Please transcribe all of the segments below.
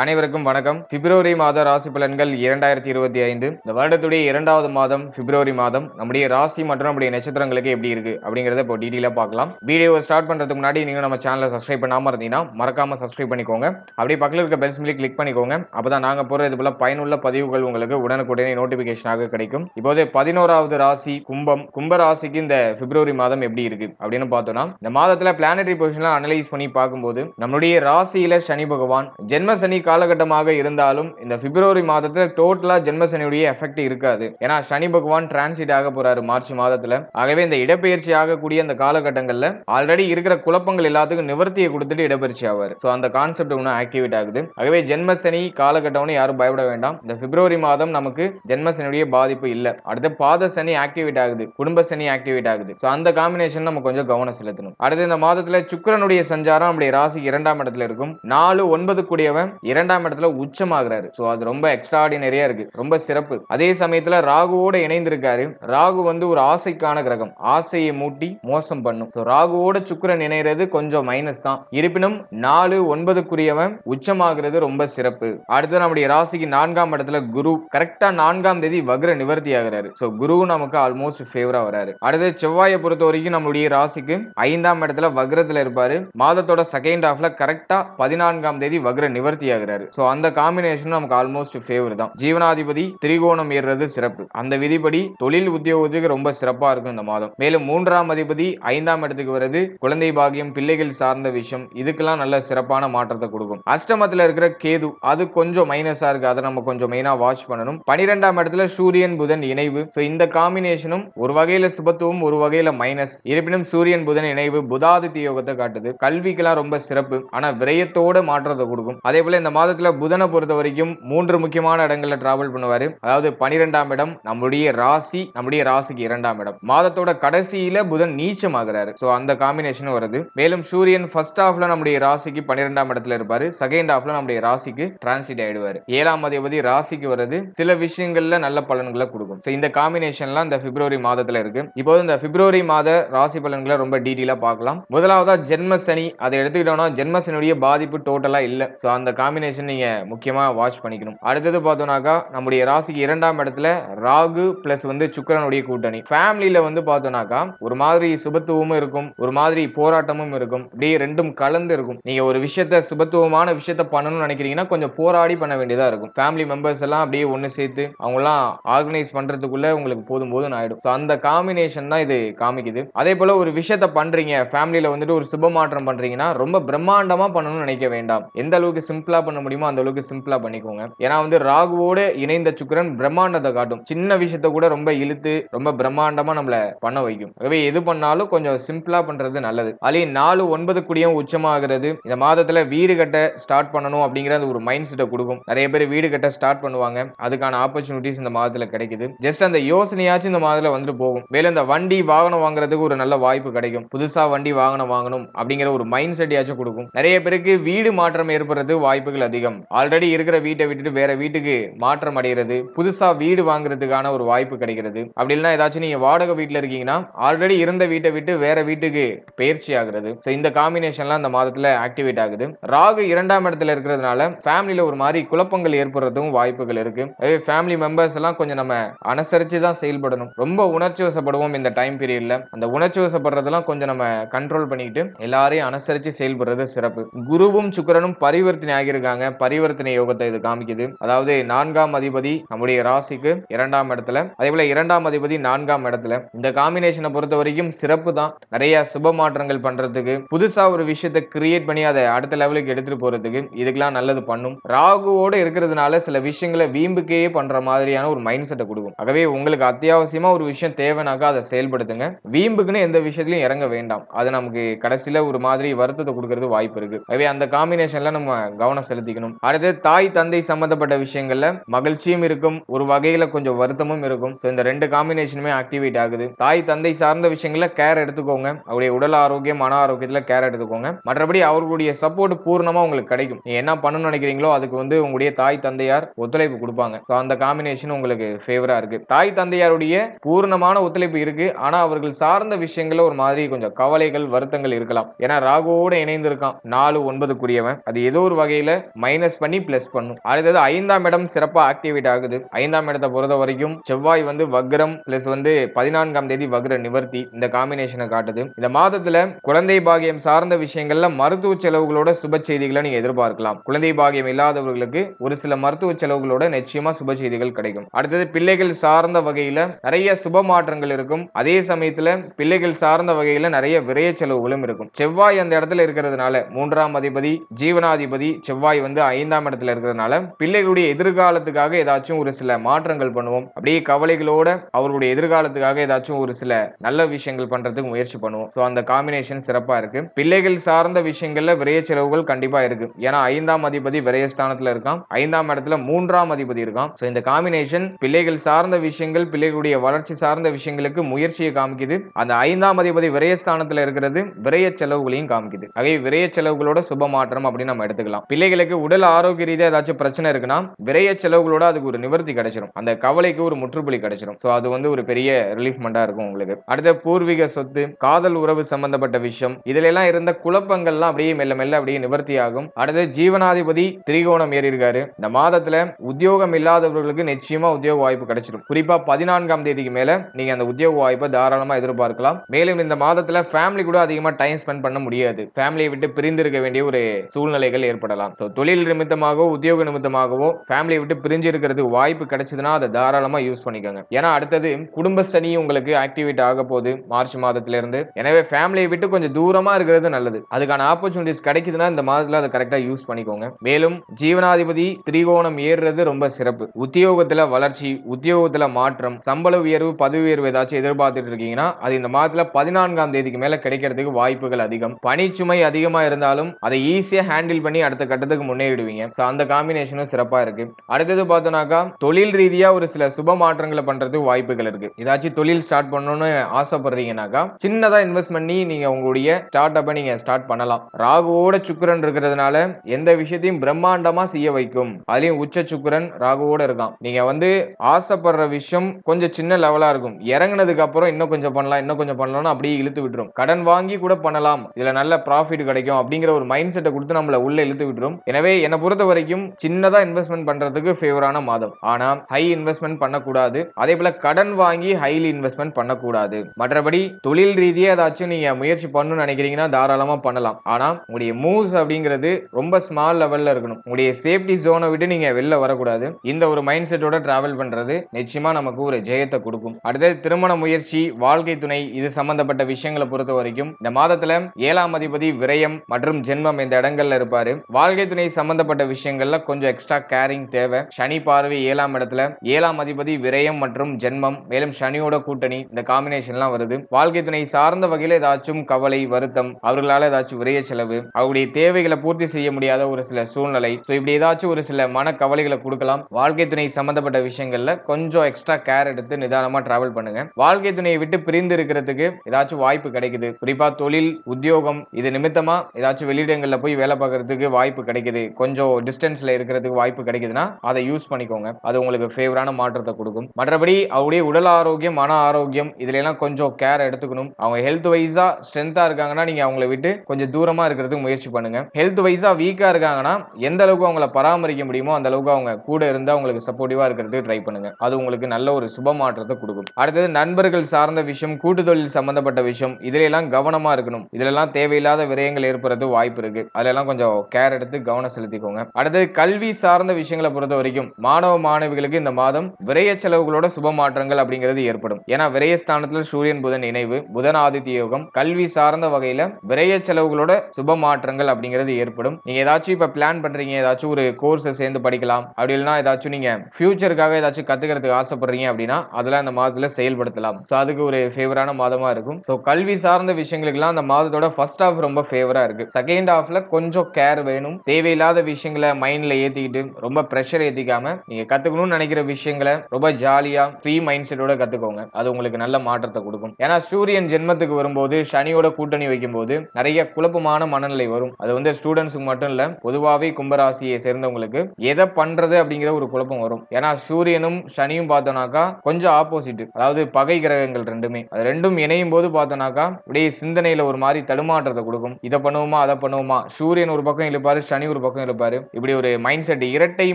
அனைவருக்கும் வணக்கம். பிப்ரவரி மாத ராசி பலன்கள் இரண்டாயிரத்தி இருபத்தி ஐந்து. இந்த வருடத்துடைய இரண்டாவது மாதம் பிப்ரவரி மாதம் நம்முடைய ராசி மற்றும் நம்முடைய நட்சத்திரங்களுக்கு எப்படி இருக்கு அப்படிங்கறத இப்போ டீட்டெயிலாக பார்க்கலாம். வீடியோ ஸ்டார்ட் பண்றதுக்கு முன்னாடி நீங்க நம்ம சேனலை சப்ஸ்கிரைப் பண்ணாம இருந்தீங்கன்னா மறக்காம சப்ஸ்கிரைப் பண்ணிக்கோங்க. அப்படியே பக்கத்தில் இருக்க பெல் சிம்லி கிளிக் பண்ணிக்கோங்க. அப்பதான் நாங்க போற இது போல பயனுள்ள பதிவுகள் உங்களுக்கு உடனுக்குடனே நோட்டிபிகேஷனாக கிடைக்கும். இப்போது பதினோராவது ராசி கும்பம். கும்ப ராசிக்கு இந்த பிப்ரவரி மாதம் எப்படி இருக்கு அப்படின்னு பார்த்தோம்னா இந்த மாதத்துல பிளானட்டரி பொசிஷன்ல அனலைஸ் பண்ணி பார்க்கும்போது நம்மளுடைய ராசியில சனி பகவான் ஜென்ம சனி காலகட்டமாக இருந்தாலும் இந்த பிப்ரவரி மாதத்துல டோட்டலா ஜென்மசனியுடைய எஃபெக்ட் இருக்காது. ஏன்னா சனி பகவான் டிரான்சிட் ஆக போறாரு மார்ச் மாதத்துல. ஆகவே இந்த இடப்பெயர்ச்சி ஆகக்கூடிய அந்த காலகட்டங்கள்ல ஆல்ரெடி இருக்கிற குழப்பங்கள் எல்லாத்துக்கும் நிவர்த்தியை கொடுத்துட்டு இடப்பெயர்ச்சி ஆவார். ஸோ அந்த கான்செப்ட் இன்னும் ஆக்டிவேட் ஆகுது. ஆகவே ஜென்மசனி காலகட்டம்னு யாரும் பயப்பட வேண்டாம். இந்த பிப்ரவரி மாதம் நமக்கு ஜென்மசனியுடைய பாதிப்பு இல்லை. அடுத்து பாத சனி ஆக்டிவேட் ஆகுது. குடும்ப சனி ஆக்டிவேட் ஆகுது. ஸோ அந்த காம்பினேஷன் நம்ம கொஞ்சம் கவனம் செலுத்தணும். அடுத்து இந்த மாதத்துல சுக்கிரனுடைய சஞ்சாரம் நம்முடைய ராசி இரண்டாம் இடத்துல இருக்கும். நாலு ஒன்பது கூடியவன் இரண்டாம் இடத்துல உச்சமாகிறாரு. ஸோ அது ரொம்ப எக்ஸ்ட்ராடினரியா இருக்கு. ரொம்ப சிறப்பு. அதே சமயத்துல ராகுவோட இணைந்திருக்காரு. ராகு வந்து ஒரு ஆசைக்கான கிரகம். ஆசையை மூட்டி மோசம் பண்ணும். ஸோ ராகுவோட சுக்கிரன் இணைகிறது கொஞ்சம் மைனஸ் தான். இருப்பினும் நாலு ஒன்பதுக்குரியவன் உச்சமாகிறது ரொம்ப சிறப்பு. அடுத்து நம்முடைய ராசிக்கு நான்காம் இடத்துல குரு. கரெக்டா நான்காம் தேதி வக்ர நிவர்த்தி ஆகிறாரு. ஸோ குரு நமக்கு ஆல்மோஸ்ட் ஃபேவரா வராரு. அடுத்து செவ்வாயை பொறுத்த வரைக்கும் நம்மளுடைய ராசிக்கு ஐந்தாம் இடத்துல வக்ரத்துல இருப்பாரு. மாதத்தோட செகண்ட் ஹாஃப்ல கரெக்டா பதினான்காம் தேதி வக்ர நிவர்த்தி ஆகிறாரு. ஸோ அந்த காம்பினேஷன் நமக்கு ஆல்மோஸ்ட் ஃபேவர் தான். ஜீவனாதிபதி திரிகோணம் ஏறுறது சிறப்பு. அந்த விதிப்படி தொழில் உத்தியோகத்துக்கு ரொம்ப சிறப்பா இருக்கும் இந்த மாதம். மேலும் மூன்றாம் அதிபதி ஐந்தாம் இடத்துக்கு வருது குழந்தை பாகியம் பிள்ளைகள் சார்ந்த விஷயம். இதுக்கெல்லாம் நல்ல சிறப்பான மாற்றத்தை கொடுக்கும். அஷ்டமத்தில் இருக்கிற கேது அது கொஞ்சம் மைனஸா இருக்கு. அதை நம்ம கொஞ்சம் மெயினா வாட்ச் பண்ணணும். பனிரெண்டாம் இடத்துல சூரியன் புதன் இணைவு. ஸோ இந்த காம்பினேஷனும் ஒரு வகையில சுபத்துவம் ஒரு வகையில மைனஸ் இருப்பினும் சூரியன் புதன் இணைவு புதாதித்ய யோகத்தை காட்டுது. கல்விக்கெல்லாம் ரொம்ப சிறப்பு. ஆனா விரயத்தோட மாற்றத்தை கொடுக்கும். அதே போல இந்த மாதத்துல புதனை பொறுத்த வரைக்கும் மூன்று முக்கியமான இடங்கள்ல டிராவல் பண்ணுவாரு. அதாவது பனிரெண்டாம் இடம் நம்முடைய ராசி நம்முடைய ராசிக்கு இரண்டாம் இடம். மாதத்தோட கடைசியில புதன் நீச்சம் ஆகிறாரு சோ அந்த காம்பினேஷன் வருது. மேலும் சூரியன் ஃபர்ஸ்ட் ஹாஃப்ல நம்முடைய ராசிக்கு பன்னிரெண்டாம் இடத்துல இருப்பாரு. செகண்ட் ஹாஃப்ல நம்முடைய ராசிக்கு டிரான்சிட் ஆயிடுவாரு. ஏழாம் அதிபதி ராசிக்கு வருது சில விஷயங்கள்ல நல்ல பலன்களை கொடுக்கும். ஸோ இந்த காம்பினேஷன்லாம் இந்த பிப்ரவரி மாதத்துல இருக்கு. இப்போது இந்த பிப்ரவரி மாத ராசி பலன்களை ரொம்ப டீட்டெயிலா பார்க்கலாம். முதலாவதா ஜென்ம சனி. அதை எடுத்துக்கிட்டோம்னா ஜென்ம சனியுடைய பாதிப்பு டோட்டலா இல்லை. ஸோ அந்த காம்பினேஷன் நீங்கள் முக்கியமாக வாட்ச் பண்ணிக்கணும். அடுத்தது பார்த்தோம்னாக்கா நம்முடைய ராசிக்கு இரண்டாம் இடத்துல ராகு பிளஸ் வந்து சுக்கரனுடைய கூட்டணி. ஃபேமிலியில் வந்து பார்த்தோம்னாக்கா ஒரு மாதிரி சுபத்துவமும் இருக்கும் ஒரு மாதிரி போராட்டமும் இருக்கும். அப்படியே ரெண்டும் கலந்து இருக்கும். நீங்கள் ஒரு விஷயத்த சுபத்துவமான விஷயத்த பண்ணணும்னு நினைக்கிறீங்கன்னா கொஞ்சம் போராடி பண்ண வேண்டியதாக இருக்கும். ஃபேமிலி மெம்பர்ஸ் எல்லாம் அப்படியே ஒன்று சேர்த்து அவங்களாம் ஆர்கனைஸ் பண்ணுறதுக்குள்ளே உங்களுக்கு போதும் போதும் ஆகிடும் ஸோ அந்த காம்பினேஷன் தான் இது காமிக்குது. அதே போல் ஒரு விஷயத்த பண்ணுறீங்க ஃபேமிலியில் வந்துட்டு ஒரு சுப மாற்றம் பண்ணுறீங்கன்னா ரொம்ப பிரம்மாண்டமாக பண்ணணும்னு நினைக்க வேண்டாம். எந்த அளவுக்கு சிம்பிளாக பண்ண முடியுமோ அந்த அளவுக்கு சிம்பிளா பண்ணிக்கோங்க. ஏன்னா வந்து ராகுவோட இணைந்த சுக்கிரன் பிரம்மாண்டத்தை காட்டும். சின்ன விஷயத்த கூட ரொம்ப இழுத்து ரொம்ப பிரம்மாண்டமா நம்மள பண்ண வைக்கும். ஆகவே எது பண்ணாலும் கொஞ்சம் சிம்பிளா பண்றது நல்லது. அதுலயும் நாலு ஒன்பது குடியும் உச்சமாகிறது இந்த மாதத்துல வீடு கட்ட ஸ்டார்ட் பண்ணணும் அப்படிங்கிற அந்த ஒரு மைண்ட் செட்டை கொடுக்கும். நிறைய பேர் வீடு கட்ட ஸ்டார்ட் பண்ணுவாங்க. அதுக்கான ஆப்பர்ச்சுனிட்டிஸ் இந்த மாதத்துல கிடைக்குது. ஜஸ்ட் அந்த யோசனையாச்சும் இந்த மாதத்துல வந்துட்டு போகும். மேலும் இந்த வண்டி வாகனம் வாங்குறதுக்கு ஒரு நல்ல வாய்ப்பு கிடைக்கும். புதுசா வண்டி வாகனம் வாங்கணும் அப்படிங்கிற ஒரு மைண்ட் செட்டையாச்சும் கொடுக்கும். நிறைய பேருக்கு வீடு மாற்றம் ஏற்படுறது வாய்ப்புகள் அதிகம். ஆல்ரெடி இருக்கிற வீட்டை விட்டுட்டு வேற வீட்டுக்கு மாற்றம் அடைகிறது. புதுசா வீடு வாங்குறதுக்கான ஒரு வாய்ப்பு கிடைக்கிறது. அப்படி இல்லைன்னா ஏதாச்சும் நீங்க வாடகை வீட்டில் இருக்கீங்கன்னா ஆல்ரெடி இருந்த வீட்டை விட்டு வேற வீட்டுக்கு பயிற்சி ஆகுறது. ஸோ இந்த காம்பினேஷன்லாம் அந்த மாதத்துல ஆக்டிவேட் ஆகுது. ராகு இரண்டாம் இடத்துல இருக்கிறதுனால ஃபேமிலியில ஒரு மாதிரி குழப்பங்கள் ஏற்படுறதும் வாய்ப்புகள் இருக்கு. அதே ஃபேமிலி மெம்பர்ஸ் எல்லாம் கொஞ்சம் நம்ம அனுசரிச்சு தான் செயல்படணும். ரொம்ப உணர்ச்சி வசப்படுவோம் இந்த டைம் பீரியட்ல அந்த உணர்ச்சி வசப்படுறதெல்லாம் கொஞ்சம் நம்ம கண்ட்ரோல் பண்ணிக்கிட்டு எல்லாரையும் அனுசரிச்சு செயல்படுறது சிறப்பு. குருவும் சுக்கரனும் பரிவர்த்தனை ஆகியிருக்காங்க பரிவர்த்தனை யோகத்தை இது காமிக்குது. அதாவது நான்காம் அதிபதி நம்முடைய ராசிக்கு இரண்டாம் இடத்துல அதே போல இரண்டாம் அதிபதி நான்காம் இடத்துல. இந்த காம்பினேஷனை பொறுத்த வரைக்கும் சிறப்பு தான். நிறைய சுப மாற்றங்கள் பண்றதுக்கு புதுசா ஒரு விஷயத்தை கிரியேட் பண்ணி அதை அடுத்த லெவலுக்கு எடுத்துட்டு போறதுக்கு இதுக்கெல்லாம் நல்லது பண்ணும். ராகுவோட இருக்கிறதுனால சில விஷயங்களை வீம்புக்கே பண்ற மாதிரியான ஒரு மைண்ட் செட்டை கொடுக்கும். ஆகவே உங்களுக்கு அத்தியாவசியமா ஒரு விஷயம் தேவைனாக்கா அதை செயல்படுத்துங்க. வீம்புக்குன்னு எந்த விஷயத்திலையும் இறங்க வேண்டாம். அது நமக்கு கடைசியில ஒரு மாதிரி வருத்தத்தை கொடுக்கறது வாய்ப்பு இருக்கு. ஆகவே அந்த காம்பினேஷன்ல நம்ம கவனம் செலுத்திக்கணும். அடுத்து தாய் தந்தை சம்பந்தப்பட்ட விஷயங்கள்ல மகிழ்ச்சியும் இருக்கும் ஒரு வகையில கொஞ்சம் வருத்தமும் இருக்கும். இந்த ரெண்டு காம்பினேஷனுமே ஆக்டிவேட் ஆகுது. தாய் தந்தை சார்ந்த விஷயங்கள கேர் எடுத்துக்கோங்க. அவருடைய உடல் ஆரோக்கியம் மன ஆரோக்கியத்துல கேர் எடுத்துக்கோங்க. மற்றபடி அவர்களுடைய சப்போர்ட் பூர்ணமா உங்களுக்கு கிடைக்கும். நீ என்ன பண்ணணும்னு நினைக்கிறீங்களோ அதுக்கு வந்து உங்களுடைய தாய் தந்தையார் ஒத்துழைப்பு கொடுப்பாங்க. ஸோ அந்த காம்பினேஷன் உங்களுக்கு ஃபேவரா இருக்கு. தாய் தந்தையாருடைய பூர்ணமான ஒத்துழைப்பு இருக்கு. ஆனா அவர்கள் சார்ந்த விஷயங்கள ஒரு மாதிரி கொஞ்சம் கவலைகள் வருத்தங்கள் இருக்கலாம். ஏன்னா ராகுவோட இணைந்திருக்கான். நாலு ஒன்பதுக்குரியவன். அது ஏதோ ஒரு வகையில மைனஸ் பண்ணி பிளஸ் பண்ணும். அடுத்தது ஐந்தாம் இடம் சிறப்பா ஆக்டிவேட் ஆகுது. ஐந்தாம் இடத்தை பொறுத்த வரைக்கும் செவ்வாய் வந்து வக்ரம் பிளஸ் வந்து பதினான்காம் தேதி வக்ர நிவர்த்தி இந்த காம்பினேஷனை காட்டுது. இந்த மாதத்துல குழந்தை பாகியம் சார்ந்த விஷயங்கள்ல மருத்துவ செலவுகளோட சுப செய்திகளை நீங்க எதிர்பார்க்கலாம். குழந்தை பாகியம் இல்லாதவர்களுக்கு ஒரு சில மருத்துவ செலவுகளோட நிச்சயமா சுப செய்திகள் கிடைக்கும். அடுத்தது பிள்ளைகள் சார்ந்த வகையில நிறைய சுப மாற்றங்கள் இருக்கும். அதே சமயத்துல பிள்ளைகள் சார்ந்த வகையில நிறைய விரைய செலவுகளும் இருக்கும். செவ்வாய் அந்த இடத்துல இருக்கிறதுனால மூன்றாம் அதிபதி ஜீவனாதிபதி செவ்வாய் வந்து ஐந்தாம் இடத்துல இருக்கிறதுனால பிள்ளைகளுடைய எதிர்காலத்துக்காக ஏதாச்சும் ஒரு சில மாற்றங்கள் பண்ணுவோம். அப்படியே கவலைகளோட அவருடைய எதிர்காலத்துக்காக ஏதாச்சும் ஒரு சில நல்ல விஷயங்கள் பண்றதுக்கு முயற்சி பண்ணுவோம். ஸோ அந்த காம்பினேஷன் சிறப்பா இருக்கு. பிள்ளைகள் சார்ந்த விஷயங்கள்ல விரைய செலவுகள் கண்டிப்பா இருக்கு. ஏன்னா ஐந்தாம் அதிபதி விரயஸ்தானத்துல இருக்கான். ஐந்தாம் இடத்துல மூன்றாம் அதிபதி இருக்கான். ஸோ இந்த காம்பினேஷன் பிள்ளைகள் சார்ந்த விஷயங்கள் பிள்ளைகளுடைய வளர்ச்சி சார்ந்த விஷயங்களுக்கு முயற்சியை காமிக்குது. அந்த ஐந்தாம் அதிபதி விரயஸ்தானத்துல இருக்கிறது விரைய செலவுகளையும் காமிக்குது. ஆகவே விரைய செலவுகளோட சுப மாற்றம் அப்படின்னு நம்ம எடுத்துக்கலாம். பிள்ளைகள் குழந்தைகளுக்கு உடல் ஆரோக்கிய ரீதியா ஏதாச்சும் பிரச்சனை இருக்குன்னா விரைய செலவுகளோட அதுக்கு ஒரு நிவர்த்தி கிடைச்சிரும். அந்த கவலைக்கு ஒரு முற்றுப்புள்ளி கிடைச்சிடும் ஸோ அது வந்து ஒரு பெரிய ரிலீஃப்மெண்டா இருக்கும் உங்களுக்கு. அடுத்த பூர்வீக சொத்து காதல் உறவு சம்பந்தப்பட்ட விஷயம் இதுல எல்லாம் இருந்த குழப்பங்கள்லாம் அப்படியே மெல்ல மெல்ல அப்படியே நிவர்த்தி ஆகும் அடுத்து ஜீவனாதிபதி திரிகோணம் ஏறி இருக்காரு இந்த மாதத்துல உத்தியோகம் இல்லாதவர்களுக்கு நிச்சயமா உத்தியோக வாய்ப்பு கிடைச்சிடும் குறிப்பா பதினான்காம் தேதிக்கு மேல நீங்க அந்த உத்தியோக வாய்ப்பை தாராளமா எதிர்பார்க்கலாம். மேலும் இந்த மாதத்துல ஃபேமிலி கூட அதிகமா டைம் ஸ்பெண்ட் பண்ண முடியாது. ஃபேமிலியை விட்டு பிரிந்து இருக்க வேண்டிய ஒரு சூழ்நிலைகள் ஏற்படலாம். ஸோ தொழில் நிமித்தமாகவோ உத்தியோக நிமித்தமாகவோ ஃபேமிலியை விட்டு பிரிஞ்சு இருக்கிறதுக்கு வாய்ப்பு கிடைச்சதுன்னா அதை தாராளமாக யூஸ் பண்ணிக்கோங்க. ஏன்னா அடுத்தது குடும்ப சனி உங்களுக்கு ஆக்டிவேட் ஆக போகுது மார்ச் மாதத்திலிருந்து. எனவே ஃபேமிலியை விட்டு கொஞ்சம் தூரமாக இருக்கிறது நல்லது. அதுக்கான ஆப்பர்ச்சுனிட்டிஸ் கிடைக்குதுன்னா இந்த மாதத்தில் அதை கரெக்டாக யூஸ் பண்ணிக்கோங்க. மேலும் ஜீவனாதிபதி திரிகோணம் ஏறுறது ரொம்ப சிறப்பு. உத்தியோகத்தில் வளர்ச்சி உத்தியோகத்தில் மாற்றம் சம்பள உயர்வு பதவி உயர்வு ஏதாச்சும் எதிர்பார்த்துட்டு இருக்கீங்கன்னா அது இந்த மாதத்தில் பதினான்காம் தேதிக்கு மேலே கிடைக்கிறதுக்கு வாய்ப்புகள் அதிகம். பணிச்சுமை அதிகமாக இருந்தாலும் அதை ஈஸியாக ஹேண்டில் பண்ணி அடுத்த கட்டத்துக்கு முன்னேறிடுவீங்க ஸோ அந்த காம்பினேஷனும் சிறப்பாக இருக்கு. அடுத்தது பார்த்தோன்னாக்கா தொழில் ரீதியாக ஒரு சில சுப மாற்றங்களை பண்ணுறதுக்கு வாய்ப்புகள் இருக்கு. ஏதாச்சும் தொழில் ஸ்டார்ட் பண்ணணும்னு ஆசைப்படுறீங்கன்னாக்கா சின்னதாக இன்வெஸ்ட் பண்ணி நீங்கள் உங்களுடைய ஸ்டார்ட் அப்பை நீங்கள் ஸ்டார்ட் பண்ணலாம். ராகுவோட சுக்கரன் இருக்கிறதுனால எந்த விஷயத்தையும் பிரம்மாண்டமாக செய்ய வைக்கும். அதுலேயும் உச்ச சுக்கரன் ராகுவோட இருக்கான். நீங்கள் வந்து ஆசைப்படுற விஷயம் கொஞ்சம் சின்ன லெவலாக இருக்கும். இறங்கினதுக்கு அப்புறம் இன்னும் கொஞ்சம் பண்ணலாம் இன்னும் கொஞ்சம் பண்ணலாம்னு அப்படியே இழுத்து விட்டுரும். கடன் வாங்கி கூட பண்ணலாம். இதில் நல்ல ப்ராஃபிட் கிடைக்கும் அப்படிங்கிற ஒரு மைண்ட் செட்டை கொடுத்து நம்மளை உள்ளே இழுத்து விட்டுரும். எனவே என்னை பொறுத்த வரைக்கும் சின்னதா இன்வெஸ்ட்மெண்ட் பண்றதுக்கு ஃபேவரான மாதம். ஆனா ஹை இன்வெஸ்ட்மெண்ட் பண்ணக்கூடாது. அதே போல கடன் வாங்கி ஹைலி இன்வெஸ்ட்மெண்ட் பண்ணக்கூடாது. மற்றபடி தொழில் ரீதியா ஏதாச்சும் நீங்க முயற்சி பண்ணணும்னு நினைக்கிறீங்கன்னா தாராளமா பண்ணலாம். ஆனா உங்களுடைய மூவ்ஸ் அப்படிங்கிறது ரொம்ப ஸ்மால் லெவல்ல இருக்கணும். உங்களுடைய சேஃப்டி ஜோனை விட்டு நீங்க வெளில வரக்கூடாது. இந்த ஒரு மைண்ட் செட்டோட டிராவல் பண்றது நிச்சயமா நமக்கு ஒரு ஜெயத்தை கொடுக்கும். அடுத்தது திருமண முயற்சி வாழ்க்கை துணை இது சம்பந்தப்பட்ட விஷயங்களை பொறுத்த வரைக்கும் இந்த மாதத்துல ஏழாம் அதிபதி விரயம் மற்றும் ஜென்மம் இந்த இடங்கள்ல இருப்பாரு. வாழ்க்கை துணை சம்பந்தப்பட்ட விஷயங்கள்ல கொஞ்சம் எக்ஸ்ட்ரா கேரிங் தேவை. சனி பார்வை ஏழாம் இடத்துல. ஏழாம் அதிபதி விரயம் மற்றும் ஜென்மம். மேலும் சனியோட கூட்டணி இந்த காம்பினேஷன்லாம் வருது. வாழ்க்கை துணை சார்ந்த வகையில் ஏதாச்சும் கவலை வருத்தம் அவர்களால் ஏதாச்சும் விரைய செலவு அவருடைய தேவைகளை பூர்த்தி செய்ய முடியாத ஒரு சில சூழ்நிலை. ஸோ இப்படி ஏதாச்சும் ஒரு சில மன கவலைகளை கொடுக்கலாம். வாழ்க்கை துணை சம்பந்தப்பட்ட விஷயங்கள்ல கொஞ்சம் எக்ஸ்ட்ரா கேர் எடுத்து நிதானமா டிராவல் பண்ணுங்க. வாழ்க்கை துணையை விட்டு பிரிந்து இருக்கிறதுக்கு ஏதாச்சும் வாய்ப்பு கிடைக்குது. குறிப்பா தொழில் உத்தியோகம் இது நிமித்தமா ஏதாச்சும் வெளியிடங்கள்ல போய் வேலை பார்க்கறதுக்கு வாய்ப்பு கிடைக்குது. கொஞ்சம் டிஸ்டன்ஸ்ல இருக்கிறதுக்கு வாய்ப்பு கிடைக்குதுன்னா அதை யூஸ் பண்ணிக்கோங்க. அது உங்களுக்கு ஃபேவரான மாற்றத்தை கொடுக்கும். மற்றபடி அவருடைய உடல் ஆரோக்கியம் மன ஆரோக்கியம் இதுல எல்லாம் கொஞ்சம் கேர் எடுத்துக்கணும். அவங்க ஹெல்த் வைஸா ஸ்ட்ரென்த்தா இருக்காங்கன்னா நீங்க அவங்கள விட்டு கொஞ்சம் தூரமா இருக்கிறதுக்கு முயற்சி பண்ணுங்க. ஹெல்த் வைஸா வீக்கா இருக்காங்கன்னா எந்த அளவுக்கு அவங்கள பராமரிக்க முடியுமோ அந்த அளவுக்கு அவங்க கூட இருந்து அவங்களுக்கு சப்போர்ட்டிவா இருக்கிறதுக்கு ட்ரை பண்ணுங்க. அது உங்களுக்கு நல்ல ஒரு சுப மாற்றத்தை கொடுக்கும். அடுத்தது நண்பர்கள் சார்ந்த விஷயம் கூட்டு தொழில் சம்பந்தப்பட்ட விஷயம் இதுல எல்லாம் கவனமா இருக்கணும். இதுல எல்லாம் தேவையில்லாத விரயங்கள் ஏற்படுறது வாய்ப்பு இருக்கு. அதுல எல்லாம் கொஞ்சம் கேர் எடுத்து கவனம் செலுத்திக்கோங்க. அடுத்தது கல்வி சார்ந்த விஷயங்களை பொறுத்த வரைக்கும் மாணவ மாணவிகளுக்கு இந்த மாதம் விரைய செலவுகளோட சுப மாற்றங்கள் அப்படிங்கிறது ஏற்படும். ஏன்னா விரயஸ்தானத்துல சூரியன் புதன் இணைவு புதன் ஆதித்ய யோகம் கல்வி சார்ந்த வகையில விரைய செலவுகளோட சுப மாற்றங்கள் அப்படிங்கிறது ஏற்படும். நீங்க ஏதாச்சும் இப்ப பிளான் பண்றீங்க ஏதாச்சும் ஒரு கோர்ஸை சேர்ந்து படிக்கலாம். அப்படி இல்லைன்னா ஏதாச்சும் நீங்க ஃபியூச்சருக்காக ஏதாச்சும் கத்துக்கிறதுக்கு ஆசைப்படுறீங்க அப்படின்னா அதெல்லாம் இந்த மாதத்துல செயல்படுத்தலாம். ஸோ அதுக்கு ஒரு ஃபேவரான மாதமா இருக்கும். ஸோ கல்வி சார்ந்த விஷயங்களுக்குலாம் அந்த மாதத்தோட ஃபர்ஸ்ட் ஹாஃப் ரொம்ப ஃபேவரா இருக்கு. செகண்ட் ஹாஃப்ல கொஞ்சம் கேர் வேணும். தேவையில்லாத விஷயங்களை மைண்டில் ஏற்றிக்கிட்டு ரொம்ப ப்ரெஷர் ஏற்றிக்காமல் நீங்கள் கற்றுக்கணும்னு நினைக்கிற விஷயங்களை ரொம்ப ஜாலியாக ஃப்ரீ மைண்ட் செட்டோட கற்றுக்கோங்க அது உங்களுக்கு நல்ல மாற்றத்தை கொடுக்கும். ஏன்னா சூரியன் ஜென்மத்துக்கு வரும்போது சனியோட கூட்டணி வைக்கும்போது நிறைய குழப்பமான மனநிலை வரும். அது வந்து ஸ்டூடெண்ட்ஸுக்கு மட்டும் இல்லை பொதுவாகவே கும்பராசியை சேர்ந்தவங்களுக்கு எதை பண்ணுறது அப்படிங்கிற ஒரு குழப்பம் வரும். ஏன்னா சூரியனும் சனியும் பார்த்தோம்னாக்கா கொஞ்சம் ஆப்போசிட் அதாவது பகை கிரகங்கள் ரெண்டுமே. அது ரெண்டும் இணையும் போது பார்த்தோம்னாக்கா அப்படியே சிந்தனையில் ஒரு மாதிரி தடுமாற்றத்தை கொடுக்கும். இதை பண்ணுவோமா அதை பண்ணுவோமா? சூரியன் ஒரு பக்கம் இழுப்பாரு சனி பண்ணி ஒரு பக்கம் இருப்பாரு. இப்படி ஒரு மைண்ட் செட் இரட்டை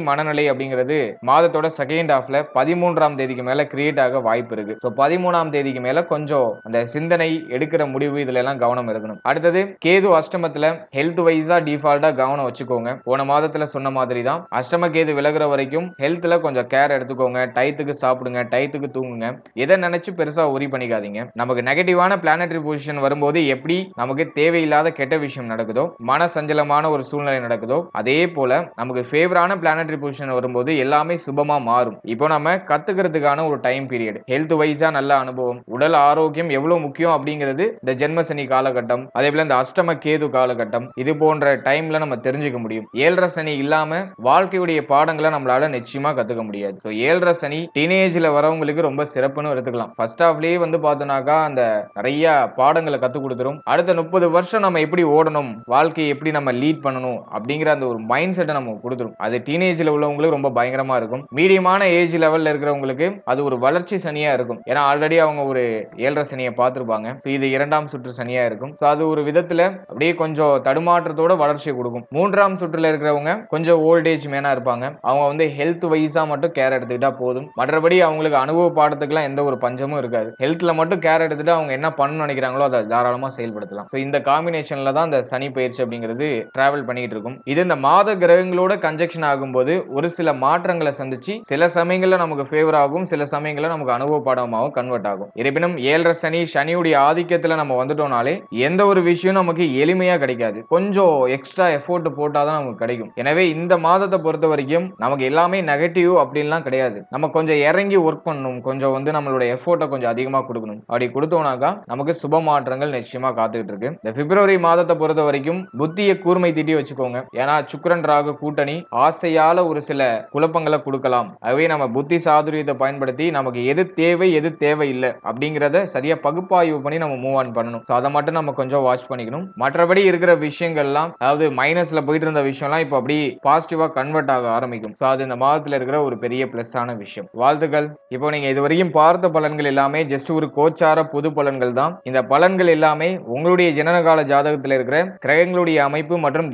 மனநிலை அப்படிங்கிறது மாதத்தோட செகண்ட் ஹாஃப்ல பதிமூன்றாம் தேதிக்கு மேல கிரியேட் ஆக வாய்ப்பு இருக்கு. ஸோ பதிமூணாம் தேதிக்கு மேல கொஞ்சம் அந்த சிந்தனை எடுக்கிற முடிவு இதுல எல்லாம் கவனம் இருக்கணும். அடுத்தது கேது அஷ்டமத்துல ஹெல்த் வைஸா டிஃபால்ட்டா கவனம் வச்சுக்கோங்க. போன மாதத்துல சொன்ன மாதிரி தான் அஷ்டம கேது விலகுற வரைக்கும் ஹெல்த்ல கொஞ்சம் கேர் எடுத்துக்கோங்க. டயத்துக்கு சாப்பிடுங்க டயத்துக்கு தூங்குங்க. எதை நினைச்சு பெருசா உரி பண்ணிக்காதீங்க. நமக்கு நெகட்டிவான பிளானட்டரி பொசிஷன் வரும்போது எப்படி நமக்கு தேவையில்லாத கெட்ட விஷயம் நடக்குதோ மன சஞ்சலமான ஒரு சூழ்நிலை நடக்கும் அதே போல நமக்கு ஃபேவரான பிளானட்டரி பொசிஷன் வரும்போது எல்லாமே சுபமா மாறும். இப்போ நம்ம கத்துக்கிறதுக்கான ஒரு டைம் பீரியட் ஹெல்த் வைஸா நல்ல அனுபவம். உடல் ஆரோக்கியம் எவ்வளவு முக்கியம் அப்படிங்கிறது இந்த ஜென்மசனி காலகட்டம் அதே போல இந்த அஷ்டம கேது காலகட்டம் இது போன்ற டைம்ல நம்ம தெரிஞ்சுக்க முடியும். ஏழரை சனி இல்லாம வாழ்க்கையுடைய பாடங்களை நம்மளால நிச்சயமா கத்துக்க முடியாது. ஸோ ஏழரை சனி டீனேஜ்ல வரவங்களுக்கு ரொம்ப சிறப்புன்னு எடுத்துக்கலாம். ஃபர்ஸ்ட் ஹாஃப்லயே வந்து பார்த்தோம்னாக்கா அந்த நிறைய பாடங்களை கத்துக் கொடுத்துரும். அடுத்த முப்பது வருஷம் நம்ம எப்படி ஓடணும் வாழ்க்கையை எப்படி நம்ம லீட் பண்ணணும் அப்படி அப்படிங்கிற அந்த ஒரு மைண்ட் செட்டை நம்ம கொடுத்துரும். அது டீனேஜ்ல உள்ளவங்களுக்கு ரொம்ப பயங்கரமா இருக்கும். மீடியமான ஏஜ் லெவல்ல இருக்கிறவங்களுக்கு அது ஒரு வளர்ச்சி சனியா இருக்கும். ஏன்னா ஆல்ரெடி அவங்க ஒரு ஏழரை சனியை பார்த்துருப்பாங்க. இது இரண்டாம் சுற்று சனியா இருக்கும். ஸோ அது ஒரு விதத்துல அப்படியே கொஞ்சம் தடுமாற்றத்தோட வளர்ச்சியை கொடுக்கும். மூன்றாம் சுற்றுல இருக்கிறவங்க கொஞ்சம் ஓல்டேஜ் மேனா இருப்பாங்க. அவங்க வந்து ஹெல்த் வைஸா மட்டும் கேர் எடுத்துக்கிட்டா போதும். மற்றபடி அவங்களுக்கு அனுபவ பாடத்துக்குலாம் எந்த ஒரு பஞ்சமும் இருக்காது. ஹெல்த்ல மட்டும் கேர் எடுத்துட்டு அவங்க என்ன பண்ணணும்னு நினைக்கிறாங்களோ அதை தாராளமா செயல்படுத்தலாம். ஸோ இந்த காம்பினேஷன்ல தான் அந்த சனி பயிற்சி அப்படிங்கிறது டிராவல் பண்ணிட்டு இருக்கும். இது இந்த மாத கிரகங்களோட கன்ஜெக்ஷன் ஆகும்போது ஒரு சில மாற்றங்களை சந்திச்சு சில சமயங்களில் நமக்கு ஃபேவர் ஆகும் சில சமயங்களில் நமக்கு அனுபவ பாடமாகவும் கன்வெர்ட் ஆகும். இருப்பினும் ஏழரை சனி சனியுடைய ஆதிக்கத்தில் நம்ம வந்துட்டோம்னாலே எந்த ஒரு விஷயம் நமக்கு எளிமையாக கிடைக்காது. கொஞ்சம் எக்ஸ்ட்ரா எஃபோர்ட் போட்டாதான் நமக்கு கிடைக்கும். எனவே இந்த மாதத்தை பொறுத்த வரைக்கும் நமக்கு எல்லாமே நெகட்டிவ் அப்படின்லாம் கிடையாது. நம்ம கொஞ்சம் இறங்கி ஒர்க் பண்ணணும். கொஞ்சம் வந்து நம்மளோட எஃபோர்ட்டை கொஞ்சம் அதிகமாக கொடுக்கணும். அப்படி கொடுத்தோம்னாக்கா நமக்கு சுப மாற்றங்கள் நிச்சயமாக காத்துக்கிட்டு இருக்கு. இந்த பிப்ரவரி மாதத்தை பொறுத்த வரைக்கும் புத்தியை கூர்மை திட்டி வச்சுக்கோங்க. ஏன்னா சுக்கரன் ராகு கூட்டணி ஆசையால ஒரு சில குழப்பங்களை கொடுக்கலாம். ஆகவே நம்ம புத்தி சாதுரியத்தை பயன்படுத்தி நமக்கு எது தேவை எது தேவையில்லை அப்படிங்கிறத சரியா பகுப்பாய்வு பண்ணி நம்ம மூவ் ஆன் பண்ணணும். ஸோ அதை மட்டும் நம்ம கொஞ்சம் வாட்ச் பண்ணிக்கணும். மற்றபடி இருக்கிற விஷயங்கள்லாம் அதாவது மைனஸ்ல போயிட்டு இருந்த விஷயம்லாம் இப்போ அப்படி பாசிட்டிவா கன்வெர்ட் ஆக ஆரம்பிக்கும். ஸோ அது இந்த மாதத்தில் இருக்கிற ஒரு பெரிய பிளஸ் விஷயம். வாழ்த்துக்கள். இப்போ நீங்க இது வரைக்கும் பார்த்த பலன்கள் எல்லாமே ஜஸ்ட் ஒரு கோச்சார பொது பலன்கள் தான். இந்த பலன்கள் எல்லாமே உங்களுடைய ஜனனகால ஜாதகத்தில் இருக்கிற கிரகங்களுடைய அமைப்பு மற்றும்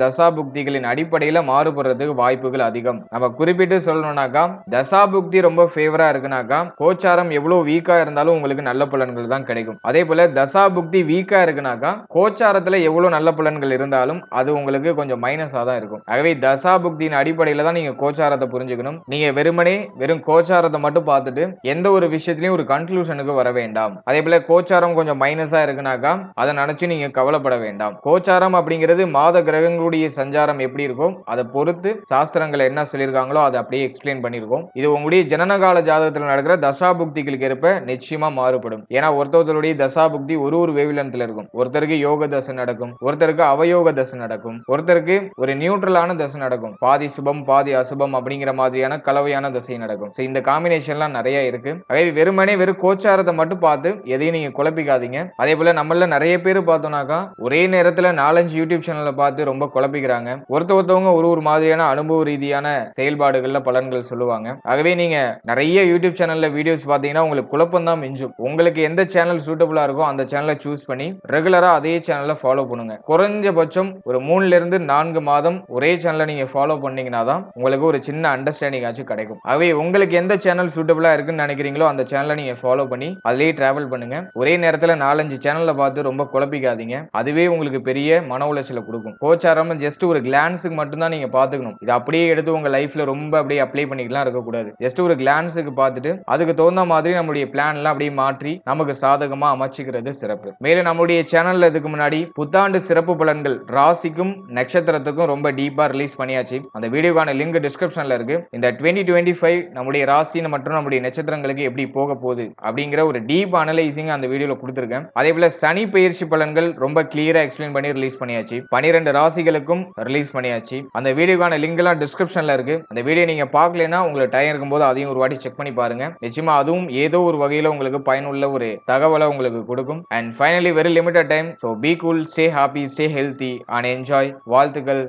தசாபுக்திகளின் அடிப்படையில் மாறுபடுறதுக்கு வாய்ப்புகள் அதிகம். நம்ம குறிப்பிட்டு சொல்லணும்னாக்கா தசாபுக்தி ரொம்ப ஃபேவரா இருக்குனாக்கா கோச்சாரம் எவ்வளவு வீக்கா இருந்தாலும் உங்களுக்கு நல்ல பலன்கள் தான் கிடைக்கும். அதே போல தசாபுக்தி வீக்கா இருக்குனாக்கா கோச்சாரத்துல எவ்வளவு நல்ல பலன்கள் இருந்தாலும் அது உங்களுக்கு கொஞ்சம் மைனஸா தான் இருக்கும். ஆகவே தசாபுக்தியின் அடிப்படையில தான் நீங்க கோச்சாரத்தை புரிஞ்சுக்கணும். நீங்க வெறுமனே வெறும் கோச்சாரத்தை மட்டும் பார்த்துட்டு எந்த ஒரு விஷயத்திலையும் ஒரு கன்க்ளூஷனுக்கு வர வேண்டாம். அதே போல கோச்சாரம் கொஞ்சம் மைனஸா இருக்குனாக்கா அதை நினைச்சு நீங்க கவலைப்பட வேண்டாம். கோச்சாரம் அப்படிங்கிறது மாத கிரகங்களுடைய சஞ்சாரம் எப்படி இருக்கும் அதை பொறுத்து சாஸ்திரங்கள் என்ன சொல்லியிருக்காங்களோ அதை அப்படியே எக்ஸ்பிளைன் பண்ணியிருக்கோம். இது உங்களுடைய ஜனனகால ஜாதகத்தில் நடக்கிற தசா புக்திகளுக்கு ஏற்ப நிச்சயமா மாறுபடும். ஏன்னா ஒருத்தருடைய தசாபுக்தி ஒரு ஒரு வேவிலனத்தில் இருக்கும். ஒருத்தருக்கு யோக தசை நடக்கும் ஒருத்தருக்கு அவயோக தசை நடக்கும் ஒருத்தருக்கு ஒரு நியூட்ரலான தசை நடக்கும். பாதி சுபம் பாதி அசுபம் அப்படிங்கிற மாதிரியான கலவையான தசை நடக்கும். ஸோ இந்த காம்பினேஷன்லாம் நிறைய இருக்கு. அதே வெறுமனே வெறும் கோச்சாரத்தை மட்டும் பார்த்து எதையும் நீங்க குழப்பிக்காதீங்க. அதே போல நம்மள நிறைய பேர் பார்த்தோம்னாக்கா ஒரே நேரத்துல நாலஞ்சு யூடியூப் சேனலை பார்த்து ரொம்ப குழப்பிக்கிறாங்க. ஒருத்த ஒருத்தவங்க ஒரு ஒரு மாதிரியான அனுபவ ரீதியான செயல்பாடுகள்ல பலன்கள் சொல்லுவாங்க. ஆகவே நீங்க நிறைய யூடியூப் சேனல்ல வீடியோஸ் பாத்தீங்கன்னா உங்களுக்கு குழப்பம் தான் மிஞ்சும். உங்களுக்கு எந்த சேனல் சூட்டபுளா இருக்கோ அந்த சேனலை சூஸ் பண்ணி ரெகுலரா அதே சேனலை ஃபாலோ பண்ணுங்க. குறைஞ்சபட்சம் ஒரு மூணுல இருந்து நான்கு மாதம் ஒரே சேனலை நீங்க ஃபாலோ பண்ணீங்கன்னா தான் உங்களுக்கு ஒரு சின்ன அண்டர்ஸ்டாண்டிங் ஆச்சும் கிடைக்கும். ஆகவே உங்களுக்கு எந்த சேனல் சூட்டபுளா இருக்குன்னு நினைக்கிறீங்களோ அந்த சேனலை நீங்க ஃபாலோ பண்ணி அதிலேயே டிராவல் பண்ணுங்க. ஒரே நேரத்துல நாலஞ்சு சேனல்ல பார்த்து ரொம்ப குழப்பிக்காதீங்க. அதுவே உங்களுக்கு பெரிய மன உளைச்சலை கொடுக்கும். கோச்சாரம் ஜஸ்ட் ஒரு கிளான்ஸுக்கு மட்டும்தான் நீங்க பாத்துக்கணும். இது அப்படியே எடுத்து உங்க லைஃப்ல ரொம்ப அப்படியே அப்ளை பண்ணிக்கலாம் இருக்கக்கூடாது. ஜஸ்ட் ஒரு கிளான்ஸுக்கு பார்த்துட்டு அதுக்கு தகுந்த மாதிரி நம்மளுடைய பிளான்லாம் அப்படியே மாற்றி நமக்கு சாதகமா அமைச்சிக்கிறது சிறப்பு. மேலும் நம்மளுடைய சேனல்ல இதுக்கு முன்னாடி புத்தாண்டு சிறப்பு பலன்கள் ராசிக்கும் நட்சத்திரத்துக்கும் ரொம்ப டீப்பா ரிலீஸ் பண்ணியாச்சு. அந்த வீடியோக்கான லிங்க் டிஸ்கிரிப்ஷன்ல இருக்கு. இந்த டுவெண்ட்டி டுவெண்ட்டி ஃபைவ் நம்முடைய ராசி மற்றும் நம்முடைய நட்சத்திரங்களுக்கு எப்படி போக போகுது அப்படிங்கிற ஒரு டீப் அனலைசிங் அந்த வீடியோல கொடுத்துருக்கேன். அதே போல சனி பயிற்சி பலன்கள் ரொம்ப கிளியரா எக்ஸ்பிளைன் பண்ணி ரிலீஸ் பண்ணியாச்சு. பனிரெண்டு ராசிகளுக்கும் ரிலீஸ் ரிலீஸ் பண்ணியாச்சு. அந்த வீடியோக்கான லிங்க் எல்லாம் டிஸ்கிரிப்ஷன்ல இருக்கு. அந்த வீடியோ நீங்க பார்க்கலனா உங்களுக்கு டைம் இருக்கும்போது அதையும் ஒரு வாட்டி செக் பண்ணி பாருங்க. நிச்சயமா அதுவும் ஏதோ ஒரு வகையில உங்களுக்கு பயனுள்ள ஒரு தகவலை உங்களுக்கு கொடுக்கும். And finally very limited time so be cool stay happy stay healthy and enjoy வாழ்த்துக்கள்.